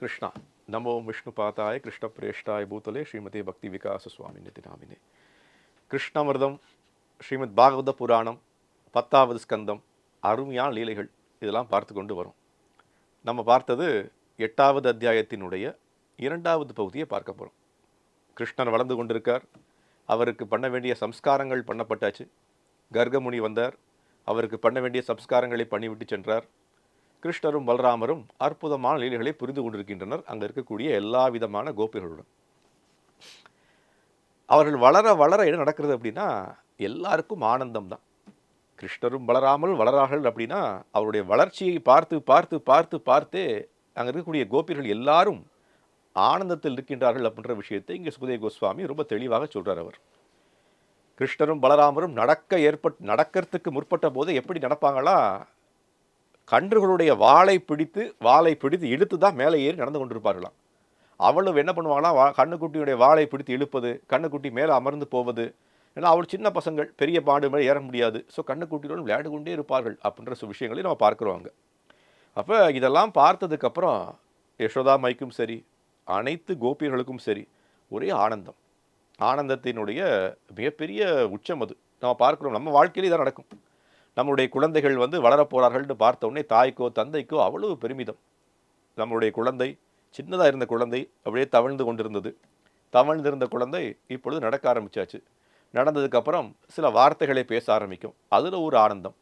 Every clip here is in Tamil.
கிருஷ்ணா நமோ விஷ்ணு பாதாய கிருஷ்ணபிரேஷ்டாய பூத்தலே ஸ்ரீமதி பக்தி விகாச சுவாமி நிதினாமினே கிருஷ்ணமிர்தம் ஸ்ரீமத் பாகவத புராணம் பத்தாவது ஸ்கந்தம் அருமையான லீலைகள் இதெல்லாம் பார்த்து கொண்டு வரும். நம்ம பார்த்தது எட்டாவது அத்தியாயத்தினுடைய இரண்டாவது பகுதியை பார்க்க போகிறோம் கிருஷ்ணன் வளர்ந்து கொண்டிருக்கார். அவருக்கு பண்ண வேண்டிய சம்ஸ்காரங்கள் பண்ணப்பட்டாச்சு. கர்கமுனி வந்தார். அவருக்கு பண்ண வேண்டிய சம்ஸ்காரங்களை பண்ணிவிட்டு சென்றார். கிருஷ்ணரும் பலராமரும் அற்புதமான லீலைகளை புரிந்து கொண்டிருக்கின்றனர். அங்கே இருக்கக்கூடிய எல்லா விதமான கோபிகளுடன். அவர்கள் வளர வளர என்ன நடக்கிறது அப்படின்னா எல்லாருக்கும் ஆனந்தம் தான். கிருஷ்ணரும் வளராமல் வளரார்கள் அப்படின்னா அவருடைய வளர்ச்சியை பார்த்து பார்த்து பார்த்து பார்த்தே அங்கே இருக்கக்கூடிய கோபிகள் எல்லாரும் ஆனந்தத்தில் இருக்கின்றார்கள் அப்படின்ற விஷயத்தை இங்கே சுகதேவ கோஸ்வாமி ரொம்ப தெளிவாக சொல்கிறார் அவர். கிருஷ்ணரும் பலராமரும் நடக்க ஏற்பட் நடக்கிறதுக்கு முற்பட்ட போது எப்படி நடப்பாங்களா? கன்றுகளுடைய வாளை பிடித்து வாளை பிடித்து இழுத்து தான் மேலே ஏறி நடந்து கொண்டிருப்பார்களாம். அவளும் என்ன பண்ணுவாங்களாம் வா கண்ணுக்குட்டியுடைய வாளை பிடித்து இழுப்பது கண்ணுக்குட்டி மேலே அமர்ந்து போவது ஏன்னா அவள் சின்ன பசங்கள் பெரிய பாடு மேலே ஏற முடியாது. ஸோ கண்ணுக்குட்டியோடு விளையாடு கொண்டே இருப்பார்கள் அப்படின்ற சில விஷயங்களையும் நம்ம பார்க்குறோங்க அப்போ இதெல்லாம் பார்த்ததுக்கப்புறம் யசோதா மைக்கும் சரி அனைத்து கோபியர்களுக்கும் சரி ஒரே ஆனந்தம். ஆனந்தத்தினுடைய மிகப்பெரிய உச்சம் அது. நம்ம பார்க்குறோம் நம்ம வாழ்க்கையிலே இதான் நடக்கும். நம்மளுடைய குழந்தைகள் வந்து வளரப் போகிறார்கள்னு தாய்க்கோ தந்தைக்கோ அவ்வளவு பெருமிதம். நம்மளுடைய குழந்தை சின்னதாக இருந்த குழந்தை அப்படியே தவழ்ந்து கொண்டிருந்தது. தவழ்ந்திருந்த குழந்தை இப்பொழுது நடக்க ஆரம்பிச்சாச்சு. நடந்ததுக்கப்புறம் சில வார்த்தைகளை பேச ஆரம்பிக்கும். அதில் ஒரு ஆனந்தம்.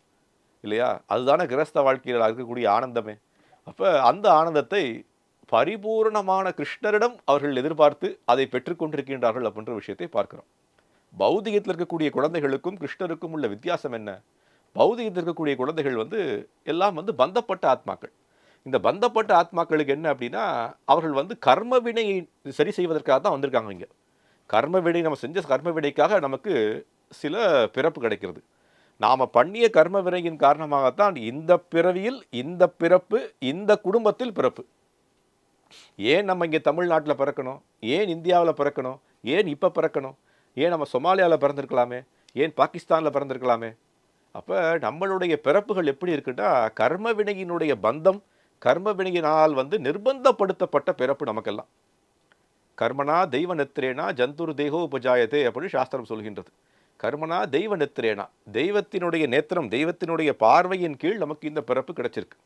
இல்லையா? அதுதானே கிரஸ்த வாழ்க்கையில் இருக்கக்கூடிய ஆனந்தமே. அப்போ அந்த ஆனந்தத்தை பரிபூர்ணமான கிருஷ்ணரிடம் அவர்கள் எதிர்பார்த்து அதை பெற்றுக்கொண்டிருக்கின்றார்கள் அப்படின்ற விஷயத்தை பார்க்கிறோம். பௌதிகத்தில் இருக்கக்கூடிய குழந்தைகளுக்கும் கிருஷ்ணருக்கும் உள்ள வித்தியாசம் என்ன? பௌதிகத்தில் இருக்கக்கூடிய குழந்தைகள் வந்து எல்லாம் வந்து பந்தப்பட்ட ஆத்மாக்கள். இந்த பந்தப்பட்ட ஆத்மாக்களுக்கு என்ன அப்படின்னா அவர்கள் வந்து கர்ம வினையை சரி செய்வதற்காக தான் வந்திருக்காங்க இங்கே. கர்ம வினை நம்ம செஞ்ச கர்ம வினைக்காக நமக்கு சில பிறப்பு கிடைக்கிறது. நாம் பண்ணிய கர்ம வினையின் காரணமாகத்தான் இந்த பிறவியில் இந்த பிறப்பு இந்த குடும்பத்தில் பிறப்பு. ஏன் நம்ம இங்கே தமிழ்நாட்டில் பிறக்கணும்? ஏன் இந்தியாவில் பிறக்கணும்? ஏன் இப்போ பிறக்கணும்? ஏன் நம்ம சொமாலியாவில் பிறந்திருக்கலாமே? ஏன் பாகிஸ்தானில் பிறந்திருக்கலாமே? அப்போ நம்மளுடைய பிறப்புகள் எப்படி இருக்குன்னா கர்ம வினையினுடைய பந்தம் கர்ம வினையினால் வந்து நிர்பந்தப்படுத்தப்பட்ட பிறப்பு நமக்கெல்லாம். கர்மனா தெய்வ நெத்திரேனா ஜந்துர் தேகோ உபஜாயத்தே அப்படின்னு சாஸ்திரம் சொல்கின்றது. கர்மனா தெய்வ நெத்திரேனா தெய்வத்தினுடைய நேத்திரம் தெய்வத்தினுடைய பார்வையின் கீழ் நமக்கு இந்த பிறப்பு கிடைச்சிருக்கு.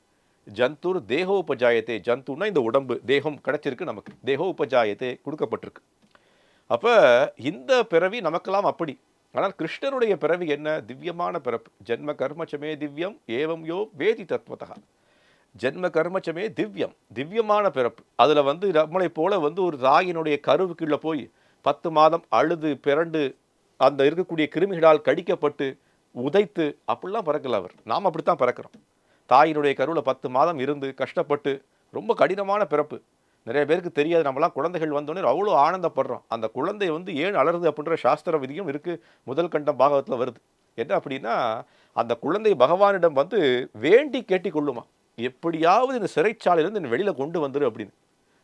ஜந்துர் தேகோ உபஜாயத்தே ஜந்துன்னா இந்த உடம்பு தேகம் கிடைச்சிருக்கு நமக்கு. தேகோ உபஜாயத்தே கொடுக்கப்பட்டிருக்கு. அப்போ இந்த பிறவி நமக்கெல்லாம் அப்படி. ஆனால் கிருஷ்ணருடைய பிறவி என்ன? திவ்யமான பிறப்பு. ஜென்ம கர்மச்சமே திவ்யம் ஏவம் யோ வேதி தத்துவத்தகா ஜென்ம கர்மச்சமே திவ்யம் திவ்யமான பிறப்பு. அதில் வந்து நம்மளை போல வந்து ஒரு தாயினுடைய கருவுக்குள்ளே போய் பத்து மாதம் அழுது பிறண்டு அந்த இருக்கக்கூடிய கிருமிகளால் கடிக்கப்பட்டு உதைத்து அப்படிலாம் பிறக்கல அவர். நாம் அப்படித்தான் பிறக்கிறோம். தாயினுடைய கருவில் பத்து மாதம் இருந்து கஷ்டப்பட்டு ரொம்ப கடினமான பிறப்பு. நிறைய பேருக்கு தெரியாது. நம்மளாம் குழந்தைகள் வந்தோடனே அவ்வளோ ஆனந்தப்படுறோம். அந்த குழந்தை வந்து ஏன் அலருது அப்படின்ற சாஸ்திர விதியும் இருக்குது முதல் கண்டம் பாகவத்தில் வருது. என்ன அப்படின்னா அந்த குழந்தை பகவானிடம் வந்து வேண்டி கேட்டிக்கொள்ளுமா? எப்படியாவது இந்த சிறைச்சாலையிலேருந்து என்னை வெளியில் கொண்டு வந்துரு அப்படின்னு.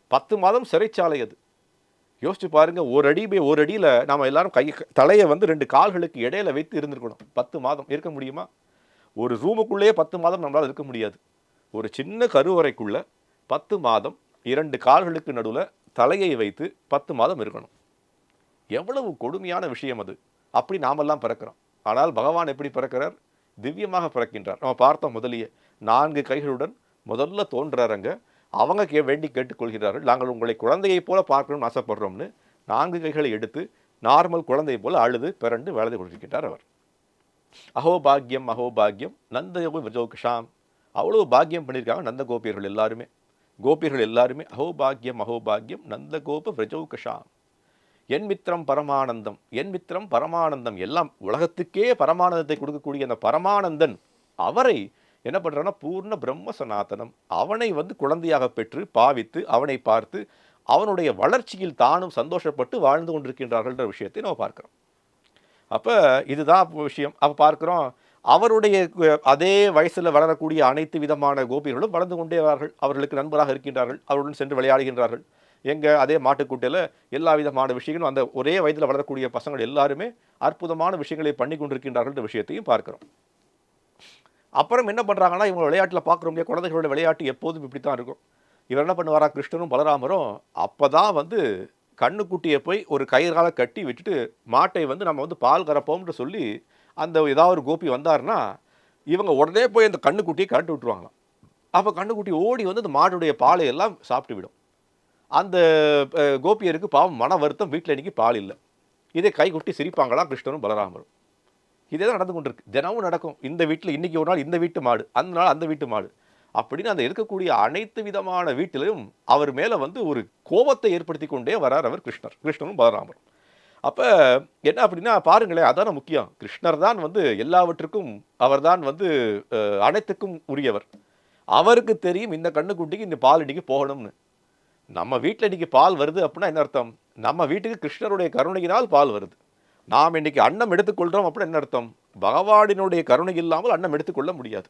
பத்து மாதம் சிறைச்சாலை அது. யோசிச்சு பாருங்கள் ஒரு அடி போய் ஒரு அடியில் நாம் எல்லாரும் கை தலையை வந்து ரெண்டு கால்களுக்கு இடையில வைத்து இருந்திருக்கணும். பத்து மாதம் இருக்க முடியுமா? ஒரு ரூமுக்குள்ளேயே பத்து மாதம் நம்மளால் இருக்க முடியாது. ஒரு சின்ன கருவறைக்குள்ளே பத்து மாதம் இரண்டு கால்களுக்கு நடுவில் தலையை வைத்து பத்து மாதம் இருக்கணும். எவ்வளவு கொடுமையான விஷயம் அது. அப்படி நாமெல்லாம் பிறக்கிறோம். ஆனால் பகவான் எப்படி பிறக்கிறார்? திவ்யமாக பிறக்கின்றார். நம்ம பார்த்தோம் முதலியே நான்கு கைகளுடன் முதல்ல தோன்றாருங்க அவங்க கே வேண்டி கேட்டுக்கொள்கிறார்கள். நாங்கள் உங்களை குழந்தையைப் போல பார்க்கணும்னு ஆசைப்படுறோம்னு நான்கு கைகளை எடுத்து நார்மல் குழந்தையை போல அழுது பிறண்டு வளர்ந்து கொண்டிருக்கின்றார் அவர். அகோபாகியம் அகோபாகியம் நந்த விஜோகிஷாம். அவ்வளோ பாக்கியம் பண்ணியிருக்காங்க நந்த கோபியர்கள் எல்லாருமே. கோபியர்கள் எல்லாருமே அகோபாகியம் அகோபாகியம் நந்த கோப விரஜௌகஷாம் என் மித்திரம் பரமானந்தம் என் மித்திரம் பரமானந்தம் எல்லாம் உலகத்துக்கே பரமானந்தத்தை கொடுக்கக்கூடிய அந்த பரமானந்தன் அவரை என்ன பண்ணுறான்னா பூர்ண பிரம்ம சனாதனம் அவனை வந்து குழந்தையாக பெற்று பாவித்து அவனை பார்த்து அவனுடைய வளர்ச்சியில் தானும் சந்தோஷப்பட்டு வாழ்ந்து கொண்டிருக்கின்றார்கள்ன்ற விஷயத்தை நம்ம பார்க்குறோம். அப்போ இதுதான் விஷயம். அப்போ பார்க்குறோம் அவருடைய அதே வயசில் வளரக்கூடிய அனைத்து விதமான கோபிகளும் வளர்ந்து கொண்டே வார்கள் அவர்களுக்கு நண்பராக இருக்கின்றார்கள். அவருடன் சென்று விளையாடுகின்றார்கள். எங்கள் அதே மாட்டுக்கூட்டையில் எல்லா விதமான விஷயங்களும் அந்த ஒரே வயதில் வளரக்கூடிய பசங்கள் எல்லாருமே அற்புதமான விஷயங்களை பண்ணி கொண்டிருக்கின்றார்கள்ன்ற விஷயத்தையும் பார்க்குறோம். அப்புறம் என்ன பண்ணுறாங்கன்னா இவங்க விளையாட்டில் பார்க்குறோம் இல்லையா? குழந்தைகளோட விளையாட்டு எப்போதும் இப்படி தான் இருக்கும். இவர் என்ன பண்ணுவாரா? கிருஷ்ணரும் பலராமரும் அப்போ தான் வந்து கண்ணுக்குட்டியை போய் ஒரு கயிறால கட்டி விட்டுட்டு மாட்டை வந்து நம்ம வந்து பால் கறப்போம்னு சொல்லி அந்த ஏதாவது ஒரு கோபி வந்தாருன்னா இவங்க உடனே போய் அந்த கண்ணுக்குட்டியை கரண்ட்டு விட்டுருவாங்களாம். அப்போ கண்ணுக்குட்டி ஓடி வந்து அந்த மாடுடைய பாலை எல்லாம் சாப்பிட்டு விடும். அந்த கோபியருக்கு பாவம் மன வருத்தம் வீட்டில் இன்னைக்கு பால் இல்லை. இதே கைக்குட்டி சிரிப்பாங்களாம் கிருஷ்ணரும் பலராமரும். இதே தான் நடந்து கொண்டிருக்கு. தினமும் நடக்கும். இந்த வீட்டில் இன்னைக்கு ஒரு நாள் இந்த வீட்டு மாடு அந்த நாள் அந்த வீட்டு மாடு அப்படின்னு அந்த இருக்கக்கூடிய அனைத்து விதமான வீட்டிலும் அவர் மேலே வந்து ஒரு கோபத்தை ஏற்படுத்தி கொண்டே வரார் அவர் கிருஷ்ணர் கிருஷ்ணரும் பலராமரும். அப்போ என்ன அப்படின்னா பாருங்களேன் அதான முக்கியம். கிருஷ்ணர் தான் வந்து எல்லாவற்றுக்கும் அவர்தான் வந்து அனைத்துக்கும் உரியவர். அவருக்கு தெரியும் இந்த கண்ணுக்குட்டிக்கு இந்த பால் இன்னைக்கு போகணும்னு. நம்ம வீட்டில் இன்னைக்கு பால் வருது அப்படின்னா என்ன அர்த்தம்? நம்ம வீட்டுக்கு கிருஷ்ணருடைய கருணையினால் பால் வருது. நாம் இன்னைக்கு அன்னம் எடுத்துக்கொள்கிறோம் அப்படின்னு என்ன அர்த்தம்? பகவானினுடைய கருணை இல்லாமல் அன்னம் எடுத்துக்கொள்ள முடியாது.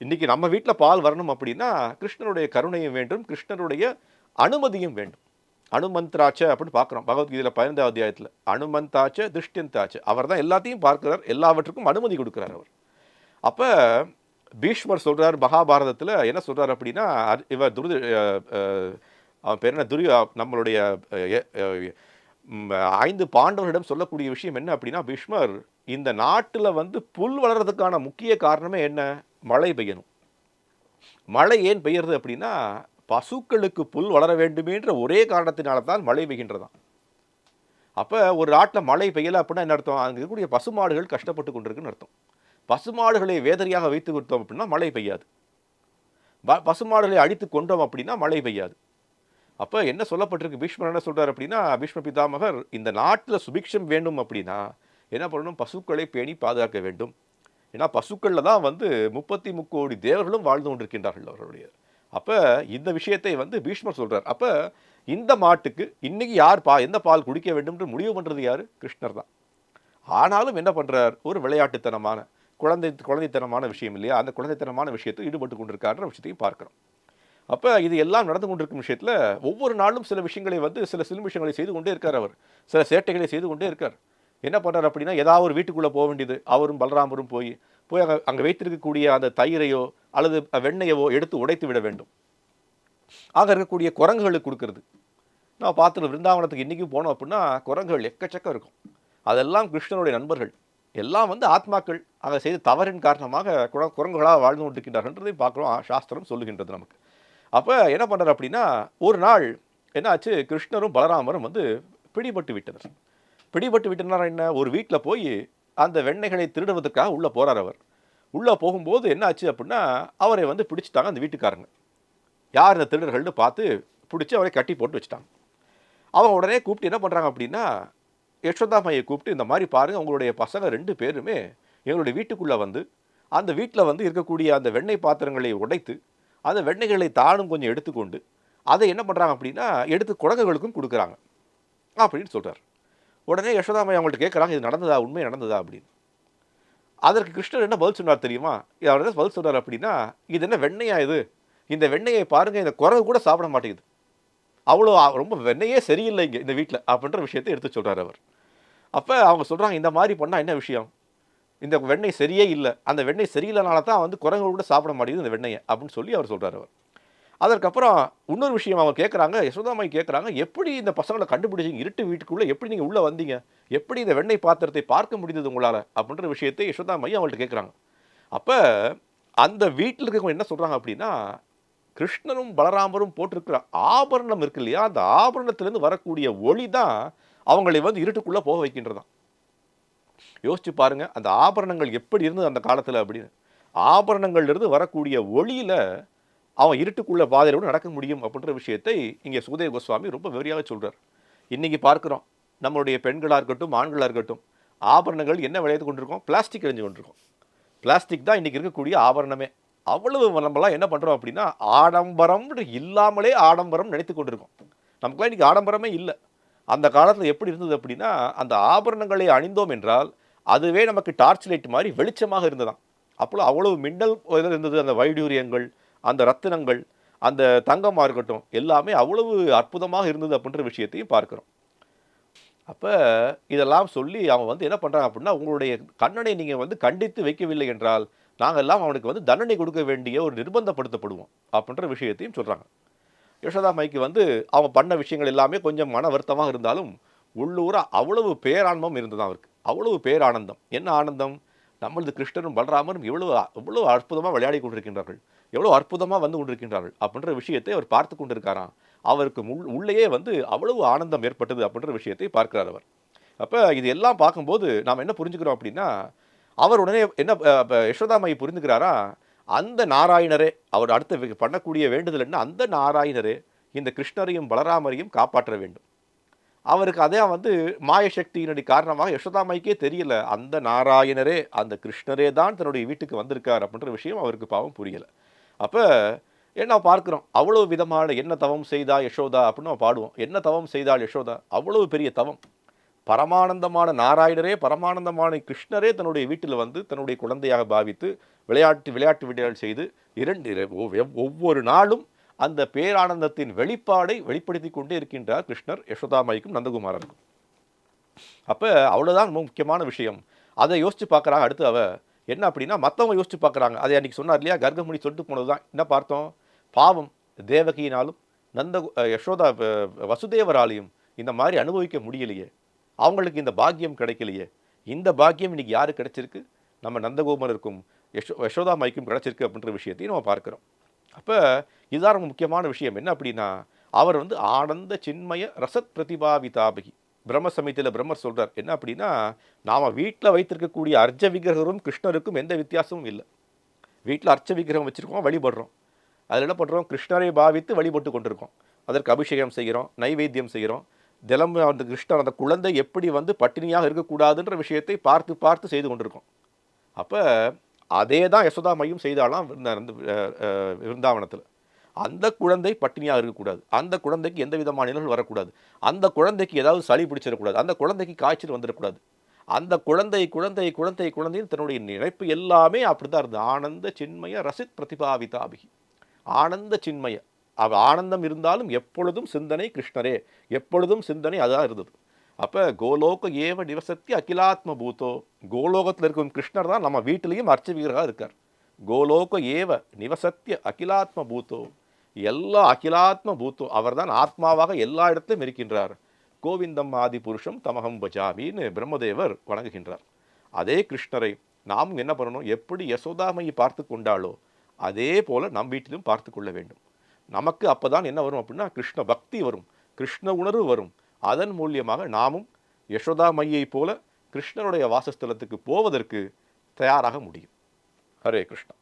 இன்னைக்கு நம்ம வீட்டில் பால் வரணும் அப்படின்னா கிருஷ்ணருடைய கருணையும் வேண்டும் கிருஷ்ணருடைய அனுமதியும் வேண்டும். அனுமந்த்ராச்ச அப்படின்னு பார்க்குறோம். பகவத்கீதையில் பதினைந்தாவது அத்தியாயத்தில். அனுமந்தாச்ச திருஷ்டியந்தாச்ச அவர் தான் எல்லாத்தையும் பார்க்கிறார். எல்லாவற்றுக்கும் அனுமதி கொடுக்குறார் அவர். அப்போ பீஷ்மர் சொல்கிறார் மகாபாரதத்தில் என்ன சொல்கிறார் அப்படின்னா அர்- இவர் துருது அவன் பேர் என்ன? துரிய நம்மளுடைய ஐந்து பாண்டவர்களிடம் சொல்லக்கூடிய விஷயம் என்ன அப்படின்னா பீஷ்மர் இந்த நாட்டில் வந்து புல் வளர்றதுக்கான முக்கிய காரணமே என்ன? மழை பெய்யணும். மழை ஏன் பெய்யறது அப்படின்னா பசுக்களுக்கு புல் வளர வேண்டுமேன்ற ஒரே காரணத்தினால தான் மழை பெய்கின்றதாம். அப்போ ஒரு நாட்டில் மழை பெய்யலை அப்படின்னா என்ன அர்த்தம்? அங்கே இருக்கக்கூடிய பசுமாடுகள் கஷ்டப்பட்டு கொண்டிருக்குன்னு அர்த்தம். பசுமாடுகளை வேதனையாக வைத்து கொடுத்தோம் அப்படின்னா மழை பெய்யாது. ப- பசுமாடுகளை அடித்து கொண்டோம் அப்படின்னா மழை பெய்யாது. அப்போ என்ன சொல்லப்பட்டிருக்கு? பீஷ்மர் என்ன சொல்கிறார் அப்படின்னா பீஷ்ம பிதாமகர் இந்த நாட்டில் சுபிக்ஷம் வேண்டும் அப்படின்னா என்ன பண்ணணும்? பசுக்களை பேணி பாதுகாக்க வேண்டும். ஏன்னா பசுக்களில் தான் வந்து முப்பத்தி முக்கோடி தேவர்களும் வாழ்ந்து கொண்டிருக்கின்றார்கள் அவர்களுடைய. அப்போ இந்த விஷயத்தை வந்து பீஷ்மர் சொல்கிறார் அப்போ இந்த மாட்டுக்கு இன்றைக்கி யார் பா எந்த பால் குடிக்க வேண்டும் என்று முடிவு பண்ணுறது யார்? கிருஷ்ணர் தான். ஆனாலும் என்ன பண்ணுறார் ஒரு விளையாட்டுத்தனமான குழந்தை குழந்தைத்தனமான விஷயம் இல்லையா? அந்த குழந்தைத்தனமான விஷயத்தில் ஈடுபட்டு கொண்டிருக்காருன்ற விஷயத்தையும் பார்க்குறோம். அப்போ இது எல்லாம் நடந்து கொண்டிருக்கும் விஷயத்தில் ஒவ்வொரு நாளும் சில விஷயங்களை வந்து சில சில விஷயங்களை செய்து கொண்டே இருக்கார் அவர். சில சேட்டைகளை செய்து கொண்டே இருக்கார். என்ன பண்ணுறார் அப்படின்னா ஏதாவது ஒரு வீட்டுக்குள்ளே போக வேண்டியது. அவரும் பலராமரும் போய் போய் அங்கே அங்கே வைத்திருக்கக்கூடிய அந்த தயிரையோ அல்லது வெண்ணெயவோ எடுத்து உடைத்து விட வேண்டும். ஆக இருக்கக்கூடிய குரங்குகளுக்கு கொடுக்கறது. நான் பார்த்துட்டு விருந்தாவனத்துக்கு இன்றைக்கும் போனோம் அப்படின்னா குரங்குகள் எக்கச்சக்கம் இருக்கும். அதெல்லாம் கிருஷ்ணனுடைய நண்பர்கள். எல்லாம் வந்து ஆத்மாக்கள். அங்கே செய்த தவறின் காரணமாக குர குரங்குகளாக வாழ்ந்து கொண்டிருக்கின்றார்கள்ன்றதையும் பார்க்குறோம். சாஸ்திரம் சொல்லுகின்றது நமக்கு. அப்போ என்ன பண்ணுறார் அப்படின்னா ஒரு நாள் என்னாச்சு கிருஷ்ணரும் பலராமரும் வந்து பிடிபட்டு விட்டனர். பிடிபட்டு விட்டனர் என்ன? ஒரு வீட்டில் போய் அந்த வெண்ணெய்களை திருடுவதற்காக உள்ளே போகிறார் அவர். உள்ளே போகும்போது என்ன ஆச்சு அப்படின்னா அவரை வந்து பிடிச்சிட்டாங்க அந்த வீட்டுக்காரங்க. யார் இந்த திருடர்கள்னு பார்த்து பிடிச்சி அவரை கட்டி போட்டு வச்சுட்டாங்க. அவங்க உடனே கூப்பிட்டு என்ன பண்ணுறாங்க அப்படின்னா யஷ்வந்தா மையை கூப்பிட்டு இந்த மாதிரி பாருங்கள் உங்களுடைய பசங்க ரெண்டு பேருமே எங்களுடைய வீட்டுக்குள்ளே வந்து அந்த வீட்டில் வந்து இருக்கக்கூடிய அந்த வெண்ணெய் பாத்திரங்களை உடைத்து அந்த வெண்ணெய்களை தானும் கொஞ்சம் எடுத்துக்கொண்டு அதை என்ன பண்ணுறாங்க அப்படின்னா எடுத்து குழந்தைகளுக்கும் கொடுக்குறாங்க. அப்படின்னு சொல்கிறார் உடனே யசோதாமை அவங்கள்ட்ட கேட்குறாங்க இது நடந்ததா உண்மை நடந்ததா அப்படின்னு. அதற்கு கிருஷ்ணர் என்ன பதில் சொன்னார் தெரியுமா? அவர் என்ன பதில் சொன்னார் அப்படின்னா இது என்ன வெண்ணையா இது? இந்த வெண்ணையை பாருங்கள் இந்த குரங்கு கூட சாப்பிட மாட்டேங்குது. அவ்வளோ ரொம்ப வெண்ணையே சரியில்லை இங்கே இந்த வீட்டில் அப்படின்ற விஷயத்தை எடுத்து சொல்கிறார் அவர். அப்போ அவங்க சொல்கிறாங்க இந்த மாதிரி பண்ணால் என்ன விஷயம்? இந்த வெண்ணெய் சரியே இல்லை. அந்த வெண்ணெய் சரியில்லைனால தான் வந்து குரங்கு கூட சாப்பிட மாட்டேங்குது இந்த வெண்ணெயை அப்படின்னு சொல்லி அவர் சொல்கிறார் அவர். அதற்கப்புறம் இன்னொரு விஷயம் அவங்க கேட்குறாங்க யசோதாமாய் கேட்குறாங்க எப்படி இந்த பசங்களை கண்டுபிடிச்சிங்க இருட்டு வீட்டுக்குள்ளே எப்படி நீங்கள் உள்ளே வந்தீங்க? எப்படி இந்த வெண்ணெய் பாத்திரத்தை பார்க்க முடிந்தது உங்களால்? அப்படின்ற விஷயத்தை யசோதாமை அவங்கள்ட்ட கேட்குறாங்க அப்போ அந்த வீட்டில் இருக்கவங்க என்ன சொல்கிறாங்க அப்படின்னா கிருஷ்ணரும் பலராமரும் போட்டிருக்கிற ஆபரணம் இருக்கு இல்லையா? அந்த ஆபரணத்திலேருந்து வரக்கூடிய ஒளி தான் அவங்களை வந்து இருட்டுக்குள்ளே போக வைக்கின்றதான் யோசிச்சு பாருங்க அந்த ஆபரணங்கள் எப்படி இருந்தது அந்த காலத்தில் அப்படின்னு. ஆபரணங்கள்லேருந்து வரக்கூடிய ஒளியில் அவன் இருட்டுக்குள்ள பாதையோடு நடக்க முடியும் அப்படின்ற விஷயத்தை இங்கே சுகதேவ கோஸ்வாமி ரொம்ப வெறியாக சொல்கிறார் இன்றைக்கி பார்க்குறோம் நம்மளுடைய பெண்களாக இருக்கட்டும் ஆண்களாக இருக்கட்டும் ஆபரணங்கள் என்ன விளையாது கொண்டிருக்கோம்? பிளாஸ்டிக் அழிஞ்சு கொண்டிருக்கோம். பிளாஸ்டிக் தான் இன்றைக்கி இருக்கக்கூடிய ஆபரணமே. அவ்வளவு நம்மளாம் என்ன பண்ணுறோம் அப்படின்னா ஆடம்பரம் இல்லாமலே ஆடம்பரம் நினைத்து கொண்டிருக்கோம். நமக்குலாம் இன்றைக்கி ஆடம்பரமே இல்லை. அந்த காலத்தில் எப்படி இருந்தது அப்படின்னா அந்த ஆபரணங்களை அணிந்தோம் என்றால் அதுவே நமக்கு டார்ச் லைட் மாதிரி வெளிச்சமாக இருந்ததாம். அப்போ அவ்வளவு மின்னல் இதில் இருந்தது அந்த வைடூரியங்கள் அந்த ரத்தினங்கள் அந்த தங்கமாக இருக்கட்டும் எல்லாமே அவ்வளவு அற்புதமாக இருந்தது அப்படின்ற விஷயத்தையும் பார்க்குறோம். அப்போ இதெல்லாம் சொல்லி அவன் வந்து என்ன பண்ணுறான் அப்படின்னா உங்களுடைய கண்ணனை நீங்கள் வந்து கண்டித்து வைக்கவில்லை என்றால் நாங்கள் எல்லாம் அவனுக்கு வந்து தண்டனை கொடுக்க வேண்டிய ஒரு நிர்பந்தப்படுத்தப்படுவோம் அப்படின்ற விஷயத்தையும் சொல்கிறாங்க யசோதாமைக்கு வந்து அவன் பண்ண விஷயங்கள் எல்லாமே கொஞ்சம் மன வருத்தமாக இருந்தாலும் உள்ளூராக அவ்வளவு பேரானந்தம் இருந்தது அவருக்கு. அவ்வளவு பேரானந்தம். என்ன ஆனந்தம்? நம்மளது கிருஷ்ணரும் பலராமரும் இவ்வளவு இவ்வளவு அற்புதமாக விளையாடி கொண்டிருக்கின்றார்கள். எவ்வளோ அற்புதமாக வந்து கொண்டிருக்கின்றார்கள் அப்படின்ற விஷயத்தை அவர் பார்த்து கொண்டிருக்காராம். அவருக்கு உள் உள்ளேயே வந்து அவ்வளவு ஆனந்தம் ஏற்பட்டது அப்படின்ற விஷயத்தை பார்க்கிறார் அவர். அப்போ இது எல்லாம் பார்க்கும்போது நாம் என்ன புரிஞ்சுக்கிறோம் அப்படின்னா அவர் உடனே என்ன யசோதாமையை புரிந்துக்கிறாரா? அந்த நாராயணரே அவர் அடுத்த பண்ணக்கூடிய வேண்டுதல் என்ன? அந்த நாராயணரே இந்த கிருஷ்ணரையும் பலராமரையும் காப்பாற்ற வேண்டும். அவருக்கு அதே வந்து மாயசக்தியினுடைய காரணமாக யசோதாமைக்கே தெரியல அந்த நாராயணரே அந்த கிருஷ்ணரே தான் தன்னுடைய வீட்டுக்கு வந்திருக்கார் அப்படின்ற விஷயம் அவருக்கு பாவம் புரியல. அப்போ என்ன பார்க்குறோம்? அவ்வளவு விதமான என்ன தவம் செய்தா யசோதா அப்படின்னு நம்ம பாடுவோம். என்ன தவம் செய்தால் யசோதா? அவ்வளவு பெரிய தவம். பரமானந்தமான நாராயணரே பரமானந்தமான கிருஷ்ணரே தன்னுடைய வீட்டில் வந்து தன்னுடைய குழந்தையாக பாவித்து விளையாட்டு விளையாட்டு விளையாட்டு செய்து இரண்டு ஒவ்வொரு நாளும் அந்த பேரானந்தத்தின் வெளிப்பாடை வெளிப்படுத்தி கொண்டே இருக்கின்றார் கிருஷ்ணர் யசோதாமாய்க்கும் நந்தகுமாரருக்கும் அப்போ அவ்வளோதான் ரொம்ப முக்கியமான விஷயம். அதை யோசித்து பார்க்குறாங்க. அடுத்து அவள் என்ன அப்படின்னா மற்றவங்க யோசித்து பார்க்குறாங்க. அதை அன்றைக்கி சொன்னார் இல்லையா? கர்க்கமுனி சொல்லிட்டு போனது தான் என்ன பார்த்தோம்? பாவம் தேவகியினாலும் நந்த யசோதா வசுதேவராலையும் இந்த மாதிரி அனுபவிக்க முடியலையே. அவங்களுக்கு இந்த பாக்கியம் கிடைக்கலையே. இந்த பாக்கியம் இன்னைக்கு யாரு கிடைச்சிருக்கு? நம்ம நந்தகோமருக்கும் யசோ யசோதாமாய்க்கும் கிடைச்சிருக்கு அப்படின்ற விஷயத்தையும் நம்ம பார்க்குறோம். அப்போ இதுதான் ரொம்ப முக்கியமான விஷயம். என்ன அப்படின்னா அவர் வந்து ஆனந்த சின்மய ரசத் பிரதிபாவிதாபகி. பிரம்ம சமயத்தில் பிரம்மர் சொல்கிறார் என்ன அப்படின்னா நாம் வீட்டில் வைத்திருக்கக்கூடிய அர்ஜ விக்கிரகரும் கிருஷ்ணருக்கும் எந்த வித்தியாசமும் இல்லை. வீட்டில் அர்ச்ச விக்கிரகம் வச்சுருக்கோம் வழிபடுறோம். அதில் என்ன பண்ணுறோம் கிருஷ்ணரை பாவித்து வழிபட்டு கொண்டிருக்கோம். அதற்கு அபிஷேகம் செய்கிறோம் நைவேத்தியம் செய்கிறோம். தினம் அந்த கிருஷ்ணர் அந்த குழந்தை எப்படி வந்து பட்டினியாக இருக்கக்கூடாதுன்ற விஷயத்தை பார்த்து பார்த்து செய்து கொண்டிருக்கோம். அப்போ அதே தான் யசோதா மையம் செய்தாலாம் விருந்தா- விருந்தாவனத்தில். அந்த குழந்தை பட்டினியாக இருக்கக்கூடாது. அந்த குழந்தைக்கு எந்த விதமான நிலைகள் வரக்கூடாது. அந்த குழந்தைக்கு ஏதாவது சளி பிடிச்சிடக்கூடாது. அந்த குழந்தைக்கு காய்ச்சல் வந்துடக்கூடாது. அந்த குழந்தை குழந்தை குழந்தை குழந்தைன்னு தன்னுடைய நினைப்பு எல்லாமே அப்படிதான் இருந்தது. ஆனந்த சின்மய ரசித் பிரதிபாவிதாபிகி. ஆனந்த சின்மய. அவ ஆனந்தம் இருந்தாலும் எப்பொழுதும் சிந்தனை கிருஷ்ணரே. எப்பொழுதும் சிந்தனை அதான் இருந்தது. அப்போ கோலோக ஏவ நிவசத்தி அகிலாத்ம பூத்தோ கோலோகத்தில் இருக்கும் கிருஷ்ணர் தான் நம்ம வீட்டிலையும் அர்ச்சவீரராக இருக்கார். கோலோக ஏவ நிவசத்திய அகிலாத்ம பூத்தோ எல்லா அகிலாத்ம பூத்தும் அவர்தான் ஆத்மாவாக எல்லா இடத்திலும் இருக்கின்றார். கோவிந்தம் ஆதி புருஷம் தமகம் பஜாமின்னு பிரம்மதேவர் வணங்குகின்றார். அதே கிருஷ்ணரை நாமும் என்ன பண்ணணும்? எப்படி யசோதாமையை பார்த்து கொண்டாலோ அதே போல் நம் வீட்டிலும் பார்த்து கொள்ள வேண்டும். நமக்கு அப்பதான் என்ன வரும் அப்படின்னா கிருஷ்ண பக்தி வரும் கிருஷ்ண உணர்வு வரும். அதன் மூலியமாக நாமும் யசோதாமையை போல கிருஷ்ணருடைய வாசஸ்தலத்துக்கு போவதற்கு தயாராக முடியும். ஹரே கிருஷ்ணா.